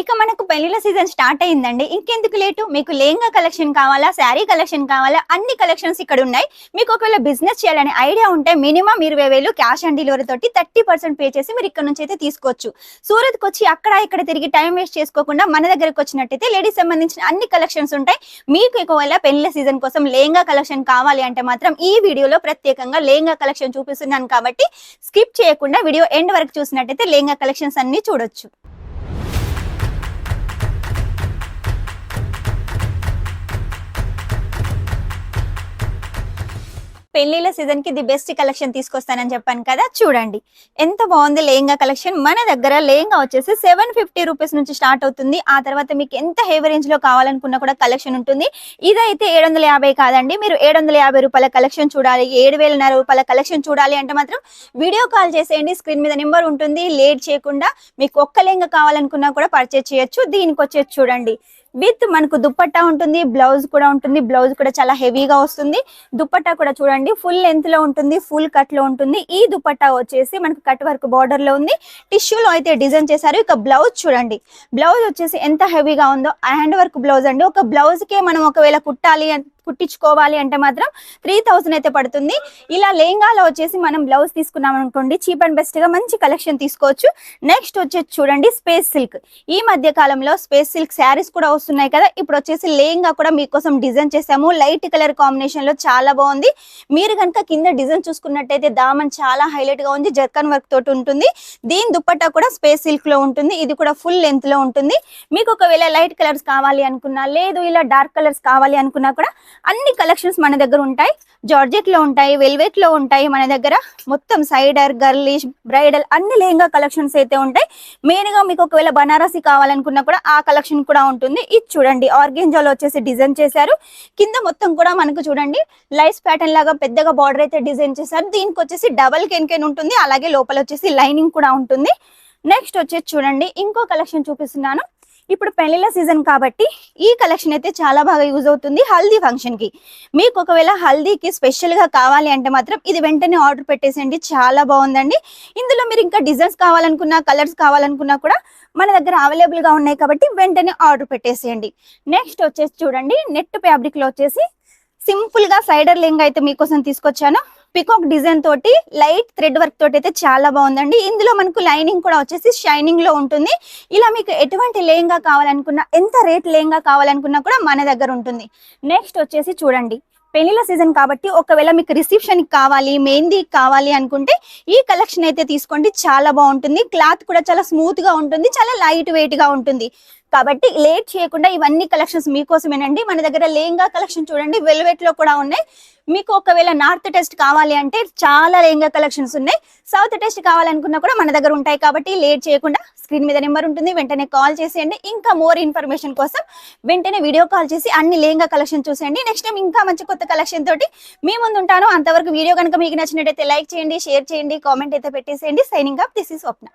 ఇక మనకు పెళ్ళిళ్ళ సీజన్ స్టార్ట్ అయిందండి ఇంకెందుకు లేటు? మీకు లేంగా కలెక్షన్ కావాలా? శారీ కలెక్షన్ కావాలా? అన్ని కలెక్షన్స్ ఇక్కడ ఉన్నాయి. మీకు ఒకవేళ బిజినెస్ చేయాలనే ఐడియా ఉంటే మినిమం ఇరవై వేలు క్యాష్ ఆన్ డెలివరీ తోటి థర్టీ పర్సెంట్ పే చేసి మీరు ఇక్కడ నుంచి అయితే తీసుకోవచ్చు. సూరత్కి వచ్చి అక్కడ ఇక్కడ తిరిగి టైం వేస్ట్ చేసుకోకుండా మన దగ్గరకు వచ్చినట్టయితే లేడీస్ సంబంధించిన అన్ని కలెక్షన్స్ ఉంటాయి. మీకు ఒకవేళ పెళ్ళిళ్ళ సీజన్ కోసం లేంగా కలెక్షన్ కావాలి అంటే మాత్రం ఈ వీడియోలో ప్రత్యేకంగా లేంగా కలెక్షన్ చూపిస్తున్నాను కాబట్టి స్కిప్ చేయకుండా వీడియో ఎండ్ వరకు చూసినట్టయితే లేంగా కలెక్షన్స్ అన్ని చూడొచ్చు. పెళ్ళిళ్ళ సీజన్కి ది బెస్ట్ కలెక్షన్ తీసుకొస్తానని చెప్పాను కదా చూడండి. ఎంత బాగుంది లేంగా కలెక్షన్ మన దగ్గర లేంగా వచ్చేసి సెవెన్ ఫిఫ్టీ రూపీస్ నుంచి స్టార్ట్ అవుతుంది. ఆ తర్వాత మీకు ఎంత హెవీ రేంజ్లో కావాలనుకున్నా కూడా కలెక్షన్ ఉంటుంది. ఇదైతే ఏడు వందల యాభై కాదండి. మీరు ఏడు వందల యాభై రూపాయల కలెక్షన్ చూడాలి ఏడు వేలన్నర రూపాయల కలెక్షన్ చూడాలి అంటే మాత్రం వీడియో కాల్ చేసేయండి. స్క్రీన్ మీద నెంబర్ ఉంటుంది. లేట్ చేయకుండా మీకు ఒక్క లెంగ కావాలనుకున్నా కూడా పర్చేజ్ చేయొచ్చు. దీనికి వచ్చేసి చూడండి. విత్ మనకు దుప్పట్టా ఉంటుంది బ్లౌజ్ కూడా ఉంటుంది బ్లౌజ్ కూడా చాలా హెవీగా వస్తుంది. దుప్పట్టా కూడా చూడండి ఫుల్ లెంత్లో ఉంటుంది ఫుల్ కట్లో ఉంటుంది. ఈ దుప్పట్టా వచ్చేసి మనకు కట్ వర్క్ బార్డర్లో ఉంది. టిష్యూలో అయితే డిజైన్ చేశారు. ఇక బ్లౌజ్ చూడండి. బ్లౌజ్ వచ్చేసి ఎంత హెవీగా ఉందో హ్యాండ్ వర్క్ బ్లౌజ్ అండి. ఒక బ్లౌజ్ కే మనం ఒకవేళ కుట్టాలి కుట్టించుకోవాలి అంటే మాత్రం త్రీ థౌసండ్ అయితే పడుతుంది. ఇలా లెహంగాలో వచ్చేసి మనం బ్లౌజ్ తీసుకున్నాం అనుకోండి చీప్ అండ్ బెస్ట్గా మంచి కలెక్షన్ తీసుకోవచ్చు. నెక్స్ట్ వచ్చేసి చూడండి స్పేస్ సిల్క్ ఈ మధ్య కాలంలో స్పేస్ సిల్క్ శారీస్ కూడా వస్తున్నాయి కదా. ఇప్పుడు వచ్చేసి లేంగా కూడా మీకోసం డిజైన్ చేసాము లైట్ కలర్ కాంబినేషన్లో చాలా బాగుంది. మీరు కనుక కింద డిజైన్ చూసుకున్నట్టయితే దామన్ చాలా హైలైట్గా ఉంది. జర్కన్ వర్క్ తోటి ఉంటుంది. దీని దుప్పట్టా కూడా స్పేస్ సిల్క్లో ఉంటుంది. ఇది కూడా ఫుల్ లెంత్లో ఉంటుంది. మీకు ఒకవేళ లైట్ కలర్స్ కావాలి అనుకున్నా లేదు ఇలా డార్క్ కలర్స్ కావాలి అనుకున్నా కూడా అన్ని కలెక్షన్స్ మన దగ్గర ఉంటాయి. జార్జెట్లో ఉంటాయి వెల్వెట్లో ఉంటాయి మన దగ్గర. మొత్తం సైడర్ గర్లిష్ బ్రైడల్ అన్ని లేంగా కలెక్షన్స్ అయితే ఉంటాయి. మెయిన్గా మీకు ఒకవేళ బనారసి కావాలనుకున్నా కూడా ఆ కలెక్షన్ కూడా ఉంటుంది. ఇది చూడండి ఆర్గెంజాలో వచ్చేసి డిజైన్ చేశారు. కింద మొత్తం కూడా మనకు చూడండి లైస్ ప్యాటర్న్ లాగా పెద్దగా బార్డర్ అయితే డిజైన్ చేశారు. దీనికి వచ్చేసి డబల్ కెన్కెన్ ఉంటుంది అలాగే లోపల వచ్చేసి లైనింగ్ కూడా ఉంటుంది. నెక్స్ట్ వచ్చేసి చూడండి ఇంకో కలెక్షన్ చూపిస్తున్నాను. ఇప్పుడు పెళ్ళిళ్ళ సీజన్ కాబట్టి ఈ కలెక్షన్ అయితే చాలా బాగా యూజ్ అవుతుంది హల్దీ ఫంక్షన్కి. మీకు ఒకవేళ హల్దీకి స్పెషల్గా కావాలి అంటే మాత్రం ఇది వెంటనే ఆర్డర్ పెట్టేసేయండి చాలా బాగుందండి. ఇందులో మీరు ఇంకా డిజైన్స్ కావాలనుకున్నా కలర్స్ కావాలనుకున్నా కూడా మన దగ్గర అవైలబుల్గా ఉన్నాయి కాబట్టి వెంటనే ఆర్డర్ పెట్టేసేయండి. నెక్స్ట్ వచ్చేసి చూడండి నెట్ ఫ్యాబ్రిక్లో వచ్చేసి సింపుల్గా సైడర్ లెంగా అయితే మీకోసం తీసుకొచ్చాను. పికాక్ డిజైన్ తోటి లైట్ థ్రెడ్ వర్క్ తోటి అయితే చాలా బాగుందండి. ఇందులో మనకు లైనింగ్ కూడా వచ్చేసి షైనింగ్లో ఉంటుంది. ఇలా మీకు ఎటువంటి లేంగా కావాలనుకున్నా ఎంత రేట్ లేంగా కావాలనుకున్నా కూడా మన దగ్గర ఉంటుంది. నెక్స్ట్ వచ్చేసి చూడండి. పెళ్ళిల సీజన్ కాబట్టి ఒకవేళ మీకు రిసెప్షన్ కావాలి మెహందీ కావాలి అనుకుంటే ఈ కలెక్షన్ అయితే తీసుకోండి. చాలా బాగుంటుంది. క్లాత్ కూడా చాలా స్మూత్గా ఉంటుంది. చాలా లైట్ వెయిట్గా ఉంటుంది. కాబట్టి లేట్ చేయకుండా ఇవన్నీ కలెక్షన్స్ మీకోసమేనండి. మన దగ్గర లేంగా కలెక్షన్ చూడండి. వెల్వెట్లో కూడా ఉన్నాయి. మీకు ఒకవేళ నార్త్ టెస్ట్ కావాలి అంటే చాలా లేంగా కలెక్షన్స్ ఉన్నాయి. సౌత్ టెస్ట్ కావాలనుకున్నా కూడా మన దగ్గర ఉంటాయి కాబట్టి లేట్ చేయకుండా స్క్రీన్ మీద నెంబర్ ఉంటుంది. వెంటనే కాల్ చేసేయండి. ఇంకా మోర్ ఇన్ఫర్మేషన్ కోసం వెంటనే వీడియో కాల్ చేసి అన్ని లేంగా కలెక్షన్ చూసేయండి. నెక్స్ట్ టైం ఇంకా మంచి కొత్త కలెక్షన్ తోటి మీ ముందు ఉంటాను. అంతవరకు వీడియో కనుక మీకు నచ్చినట్టయితే లైక్ చేయండి షేర్ చేయండి కామెంట్ అయితే పెట్టేసేయండి. సైనింగ్ అప్ దిస్ ఈ స్వప్న.